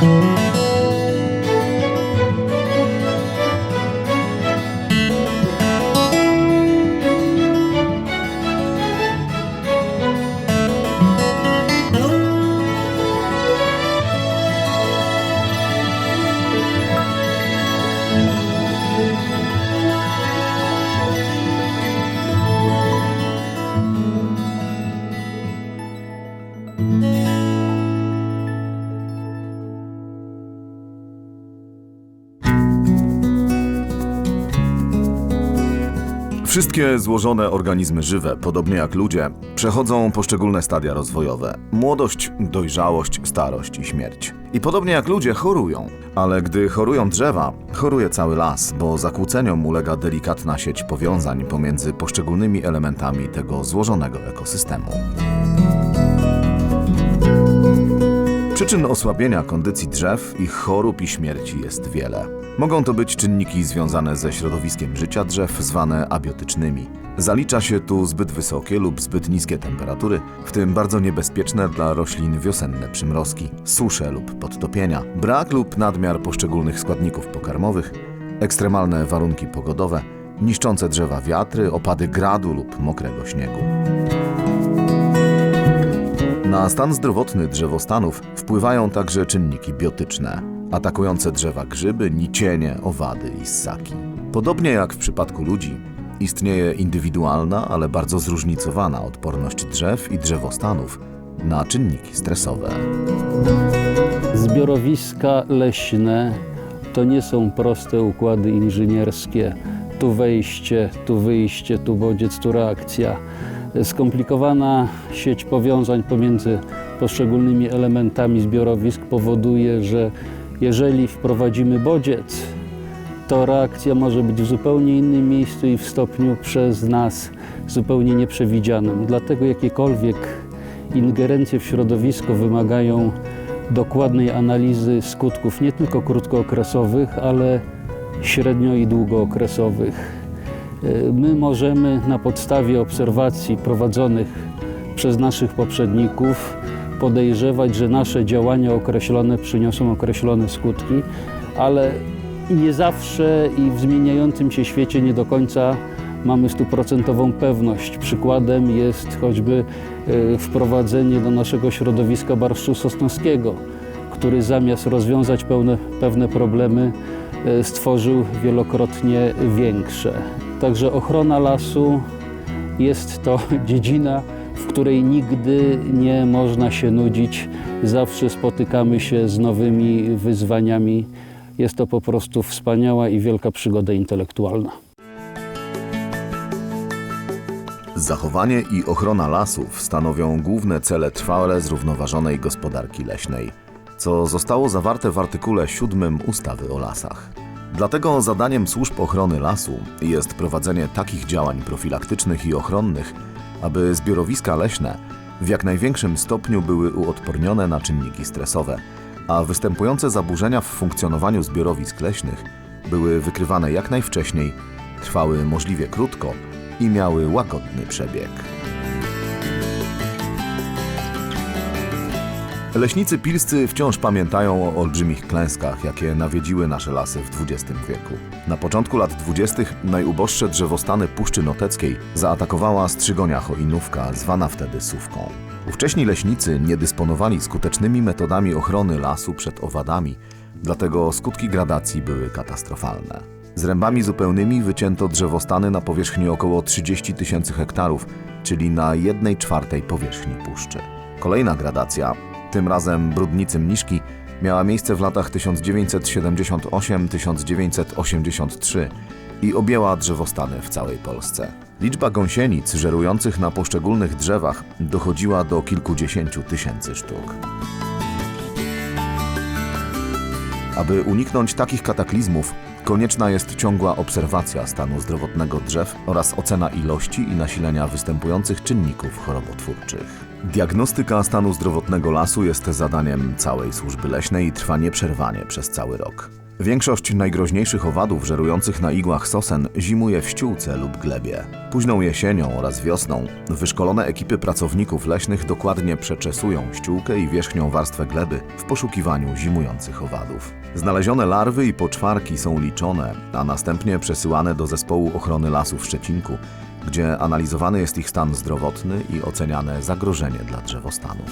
Oh. Wszystkie złożone organizmy żywe, podobnie jak ludzie, przechodzą poszczególne stadia rozwojowe: młodość, dojrzałość, starość i śmierć. I podobnie jak ludzie chorują, ale gdy chorują drzewa, choruje cały las, bo zakłóceniom ulega delikatna sieć powiązań pomiędzy poszczególnymi elementami tego złożonego ekosystemu. Przyczyn osłabienia kondycji drzew, ich chorób i śmierci jest wiele. Mogą to być czynniki związane ze środowiskiem życia drzew, zwane abiotycznymi. Zalicza się tu zbyt wysokie lub zbyt niskie temperatury, w tym bardzo niebezpieczne dla roślin wiosenne przymrozki, susze lub podtopienia, brak lub nadmiar poszczególnych składników pokarmowych, ekstremalne warunki pogodowe, niszczące drzewa wiatry, opady gradu lub mokrego śniegu. Na stan zdrowotny drzewostanów wpływają także czynniki biotyczne, atakujące drzewa grzyby, nicienie, owady i ssaki. Podobnie jak w przypadku ludzi, istnieje indywidualna, ale bardzo zróżnicowana odporność drzew i drzewostanów na czynniki stresowe. Zbiorowiska leśne to nie są proste układy inżynierskie. Tu wejście, tu wyjście, tu bodziec, tu reakcja. Skomplikowana sieć powiązań pomiędzy poszczególnymi elementami zbiorowisk powoduje, że jeżeli wprowadzimy bodziec, to reakcja może być w zupełnie innym miejscu i w stopniu przez nas zupełnie nieprzewidzianym. Dlatego jakiekolwiek ingerencje w środowisko wymagają dokładnej analizy skutków nie tylko krótkookresowych, ale średnio i długookresowych. Y, My możemy na podstawie obserwacji prowadzonych przez naszych poprzedników podejrzewać, że nasze działania określone przyniosą określone skutki, ale nie zawsze i w zmieniającym się świecie nie do końca mamy stuprocentową pewność. Przykładem jest choćby y, wprowadzenie do naszego środowiska barszczu sosnowskiego, który zamiast rozwiązać pełne, pewne problemy y, stworzył wielokrotnie większe. Także ochrona lasu jest to dziedzina, w której nigdy nie można się nudzić. Zawsze spotykamy się z nowymi wyzwaniami. Jest to po prostu wspaniała i wielka przygoda intelektualna. Zachowanie i ochrona lasów stanowią główne cele trwale zrównoważonej gospodarki leśnej, co zostało zawarte w artykule 7 ustawy o lasach. Dlatego zadaniem służb ochrony lasu jest prowadzenie takich działań profilaktycznych i ochronnych, aby zbiorowiska leśne w jak największym stopniu były uodpornione na czynniki stresowe, a występujące zaburzenia w funkcjonowaniu zbiorowisk leśnych były wykrywane jak najwcześniej, trwały możliwie krótko i miały łagodny przebieg. Leśnicy pilscy wciąż pamiętają o olbrzymich klęskach, jakie nawiedziły nasze lasy w XX wieku. Na początku lat 20. najuboższe drzewostany Puszczy Noteckiej zaatakowała strzygonia choinówka, zwana wtedy sówką. Ówcześni leśnicy nie dysponowali skutecznymi metodami ochrony lasu przed owadami, dlatego skutki gradacji były katastrofalne. Z rębami zupełnymi wycięto drzewostany na powierzchni około 30 tysięcy hektarów, czyli na 1 czwartej powierzchni puszczy. Kolejna gradacja, tym razem brudnicy mniszki, miała miejsce w latach 1978-1983 i objęła drzewostany w całej Polsce. Liczba gąsienic żerujących na poszczególnych drzewach dochodziła do kilkudziesięciu tysięcy sztuk. Aby uniknąć takich kataklizmów, konieczna jest ciągła obserwacja stanu zdrowotnego drzew oraz ocena ilości i nasilenia występujących czynników chorobotwórczych. Diagnostyka stanu zdrowotnego lasu jest zadaniem całej służby leśnej i trwa nieprzerwanie przez cały rok. Większość najgroźniejszych owadów żerujących na igłach sosen zimuje w ściółce lub glebie. Późną jesienią oraz wiosną wyszkolone ekipy pracowników leśnych dokładnie przeczesują ściółkę i wierzchnią warstwę gleby w poszukiwaniu zimujących owadów. Znalezione larwy i poczwarki są liczone, a następnie przesyłane do zespołu ochrony lasów w Szczecinku, gdzie analizowany jest ich stan zdrowotny i oceniane zagrożenie dla drzewostanów.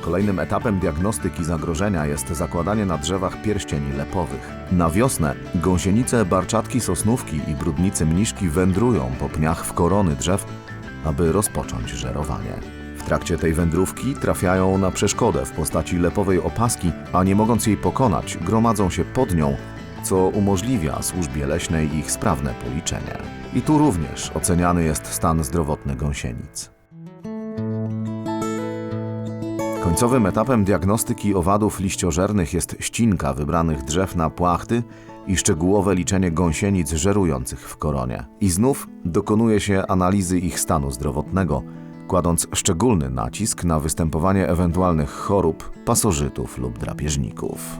Kolejnym etapem diagnostyki zagrożenia jest zakładanie na drzewach pierścieni lepowych. Na wiosnę gąsienice, barczatki, sosnówki i brudnicy mniszki wędrują po pniach w korony drzew, aby rozpocząć żerowanie. W trakcie tej wędrówki trafiają na przeszkodę w postaci lepowej opaski, a nie mogąc jej pokonać, gromadzą się pod nią, co umożliwia służbie leśnej ich sprawne policzenie. I tu również oceniany jest stan zdrowotny gąsienic. Końcowym etapem diagnostyki owadów liściożernych jest ścinka wybranych drzew na płachty i szczegółowe liczenie gąsienic żerujących w koronie. I znów dokonuje się analizy ich stanu zdrowotnego, kładąc szczególny nacisk na występowanie ewentualnych chorób, pasożytów lub drapieżników.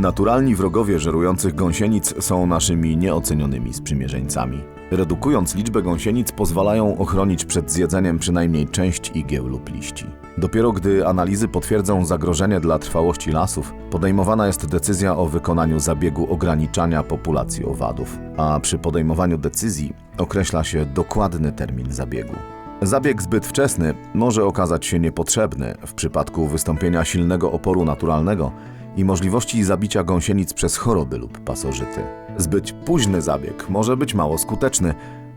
Naturalni wrogowie żerujących gąsienic są naszymi nieocenionymi sprzymierzeńcami. Redukując liczbę gąsienic pozwalają ochronić przed zjedzeniem przynajmniej część igieł lub liści. Dopiero gdy analizy potwierdzą zagrożenie dla trwałości lasów, podejmowana jest decyzja o wykonaniu zabiegu ograniczania populacji owadów, a przy podejmowaniu decyzji określa się dokładny termin zabiegu. Zabieg zbyt wczesny może okazać się niepotrzebny w przypadku wystąpienia silnego oporu naturalnego i możliwości zabicia gąsienic przez choroby lub pasożyty. Zbyt późny zabieg może być mało skuteczny.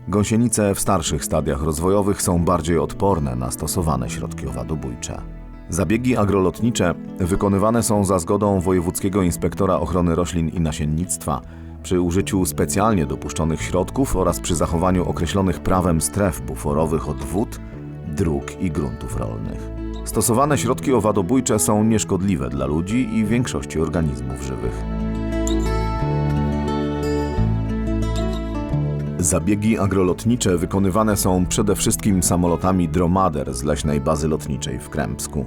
Gąsienice w starszych stadiach rozwojowych są bardziej odporne na stosowane środki owadobójcze. Zabiegi agrolotnicze wykonywane są za zgodą wojewódzkiego inspektora ochrony roślin i nasiennictwa przy użyciu specjalnie dopuszczonych środków oraz przy zachowaniu określonych prawem stref buforowych od wód, dróg i gruntów rolnych. Stosowane środki owadobójcze są nieszkodliwe dla ludzi i większości organizmów żywych. Zabiegi agrolotnicze wykonywane są przede wszystkim samolotami Dromader z leśnej bazy lotniczej w Krępsku.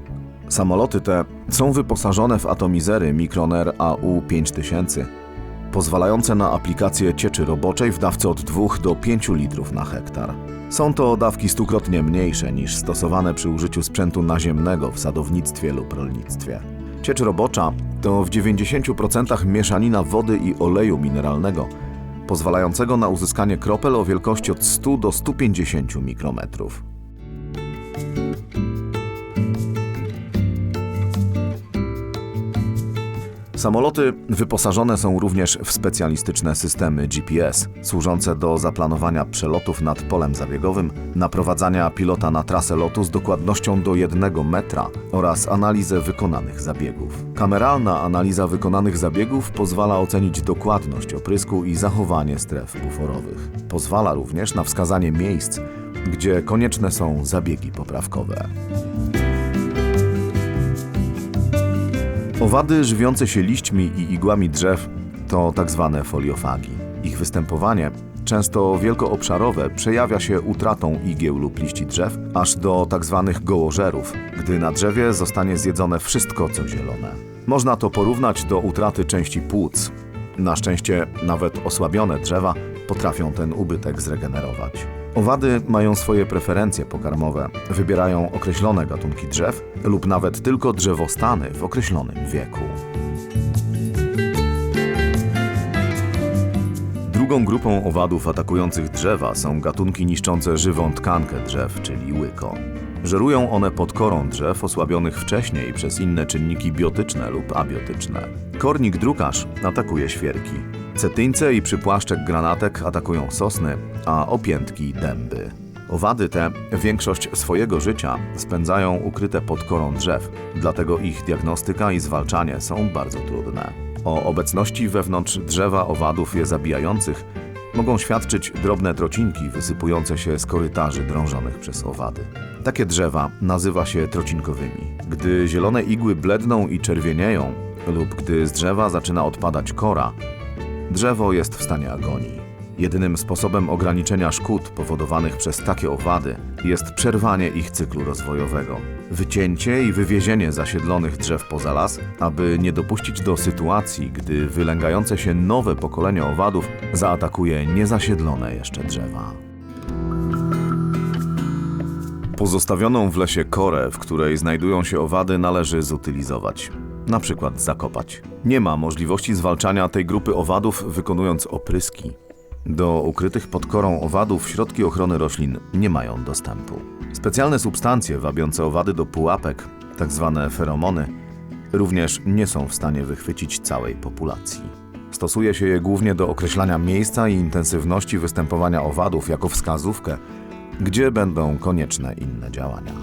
Samoloty te są wyposażone w atomizery Microner AU5000, pozwalające na aplikację cieczy roboczej w dawce od 2 do 5 litrów na hektar. Są to dawki stukrotnie mniejsze niż stosowane przy użyciu sprzętu naziemnego w sadownictwie lub rolnictwie. Ciecz robocza to w 90% mieszanina wody i oleju mineralnego, pozwalającego na uzyskanie kropel o wielkości od 100 do 150 mikrometrów. Samoloty wyposażone są również w specjalistyczne systemy GPS, służące do zaplanowania przelotów nad polem zabiegowym, naprowadzania pilota na trasę lotu z dokładnością do 1 metra oraz analizę wykonanych zabiegów. Kameralna analiza wykonanych zabiegów pozwala ocenić dokładność oprysku i zachowanie stref buforowych. Pozwala również na wskazanie miejsc, gdzie konieczne są zabiegi poprawkowe. Owady żywiące się liśćmi i igłami drzew to tak zwane foliofagi. Ich występowanie, często wielkoobszarowe, przejawia się utratą igieł lub liści drzew, aż do tak zwanych gołożerów, gdy na drzewie zostanie zjedzone wszystko, co zielone. Można to porównać do utraty części płuc. Na szczęście nawet osłabione drzewa potrafią ten ubytek zregenerować. Owady mają swoje preferencje pokarmowe, wybierają określone gatunki drzew lub nawet tylko drzewostany w określonym wieku. Drugą grupą owadów atakujących drzewa są gatunki niszczące żywą tkankę drzew, czyli łyko. Żerują one pod korą drzew osłabionych wcześniej przez inne czynniki biotyczne lub abiotyczne. Kornik drukarz atakuje świerki. Cetyńce i przypłaszczek granatek atakują sosny, a opiętki dęby. Owady te większość swojego życia spędzają ukryte pod korą drzew, dlatego ich diagnostyka i zwalczanie są bardzo trudne. O obecności wewnątrz drzewa owadów je zabijających mogą świadczyć drobne trocinki wysypujące się z korytarzy drążonych przez owady. Takie drzewa nazywa się trocinkowymi. Gdy zielone igły bledną i czerwienieją, lub gdy z drzewa zaczyna odpadać kora, drzewo jest w stanie agonii. Jedynym sposobem ograniczenia szkód powodowanych przez takie owady jest przerwanie ich cyklu rozwojowego, wycięcie i wywiezienie zasiedlonych drzew poza las, aby nie dopuścić do sytuacji, gdy wylęgające się nowe pokolenie owadów zaatakuje niezasiedlone jeszcze drzewa. Pozostawioną w lesie korę, w której znajdują się owady, należy zutylizować. Na przykład zakopać. Nie ma możliwości zwalczania tej grupy owadów wykonując opryski. Do ukrytych pod korą owadów środki ochrony roślin nie mają dostępu. Specjalne substancje wabiące owady do pułapek, tak zwane feromony, również nie są w stanie wychwycić całej populacji. Stosuje się je głównie do określania miejsca i intensywności występowania owadów jako wskazówkę, gdzie będą konieczne inne działania.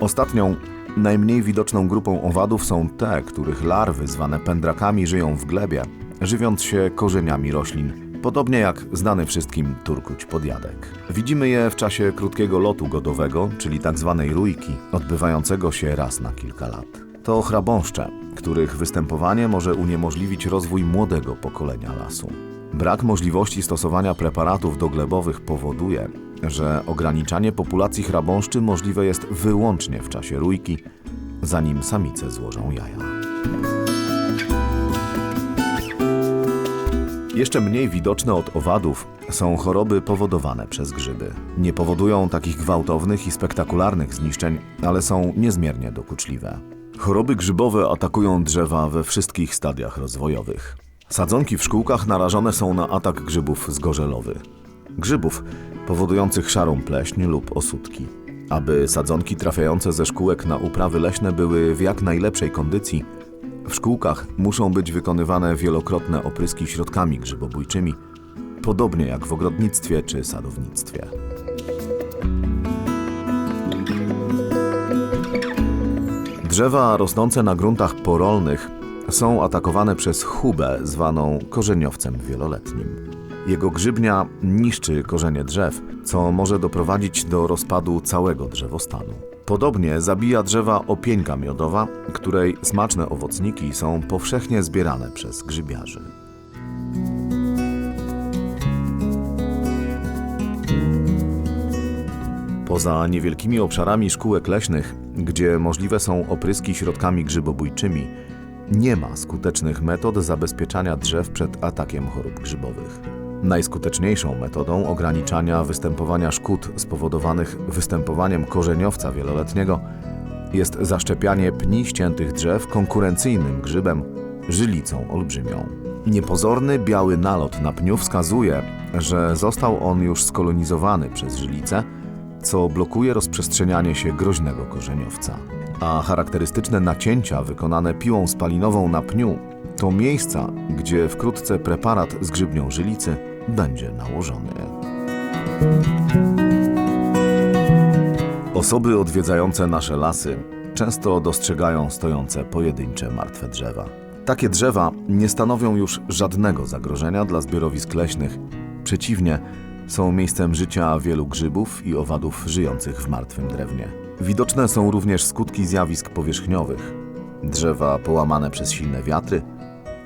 Ostatnią, najmniej widoczną grupą owadów są te, których larwy zwane pędrakami żyją w glebie, żywiąc się korzeniami roślin, podobnie jak znany wszystkim turkuć podjadek. Widzimy je w czasie krótkiego lotu godowego, czyli tzw. rójki, odbywającego się raz na kilka lat. To chrabąszcze, których występowanie może uniemożliwić rozwój młodego pokolenia lasu. Brak możliwości stosowania preparatów doglebowych powoduje, że ograniczanie populacji chrabąszczy możliwe jest wyłącznie w czasie rójki, zanim samice złożą jaja. Jeszcze mniej widoczne od owadów są choroby powodowane przez grzyby. Nie powodują takich gwałtownych i spektakularnych zniszczeń, ale są niezmiernie dokuczliwe. Choroby grzybowe atakują drzewa we wszystkich stadiach rozwojowych. Sadzonki w szkółkach narażone są na atak grzybów zgorzelowy. Grzybów powodujących szarą pleśń lub osódki. Aby sadzonki trafiające ze szkółek na uprawy leśne były w jak najlepszej kondycji, w szkółkach muszą być wykonywane wielokrotne opryski środkami grzybobójczymi, podobnie jak w ogrodnictwie czy sadownictwie. Drzewa rosnące na gruntach porolnych są atakowane przez chubę zwaną korzeniowcem wieloletnim. Jego grzybnia niszczy korzenie drzew, co może doprowadzić do rozpadu całego drzewostanu. Podobnie zabija drzewa opieńka miodowa, której smaczne owocniki są powszechnie zbierane przez grzybiarzy. Poza niewielkimi obszarami szkółek leśnych, gdzie możliwe są opryski środkami grzybobójczymi, nie ma skutecznych metod zabezpieczania drzew przed atakiem chorób grzybowych. Najskuteczniejszą metodą ograniczania występowania szkód spowodowanych występowaniem korzeniowca wieloletniego jest zaszczepianie pni ściętych drzew konkurencyjnym grzybem, żylicą olbrzymią. Niepozorny biały nalot na pniu wskazuje, że został on już skolonizowany przez żylicę, co blokuje rozprzestrzenianie się groźnego korzeniowca. A charakterystyczne nacięcia wykonane piłą spalinową na pniu to miejsca, gdzie wkrótce preparat z grzybnią żylicy będzie nałożony. Osoby odwiedzające nasze lasy często dostrzegają stojące pojedyncze martwe drzewa. Takie drzewa nie stanowią już żadnego zagrożenia dla zbiorowisk leśnych. Przeciwnie, są miejscem życia wielu grzybów i owadów żyjących w martwym drewnie. Widoczne są również skutki zjawisk powierzchniowych. Drzewa połamane przez silne wiatry,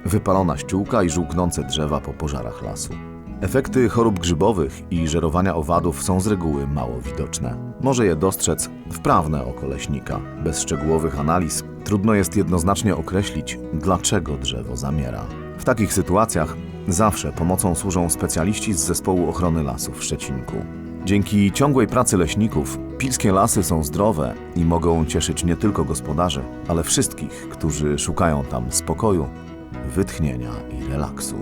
wypalona ściółka i żółknące drzewa po pożarach lasu. Efekty chorób grzybowych i żerowania owadów są z reguły mało widoczne. Może je dostrzec wprawne oko leśnika. Bez szczegółowych analiz trudno jest jednoznacznie określić, dlaczego drzewo zamiera. W takich sytuacjach zawsze pomocą służą specjaliści z Zespołu Ochrony Lasów w Szczecinku. Dzięki ciągłej pracy leśników pilskie lasy są zdrowe i mogą cieszyć nie tylko gospodarzy, ale wszystkich, którzy szukają tam spokoju, wytchnienia i relaksu.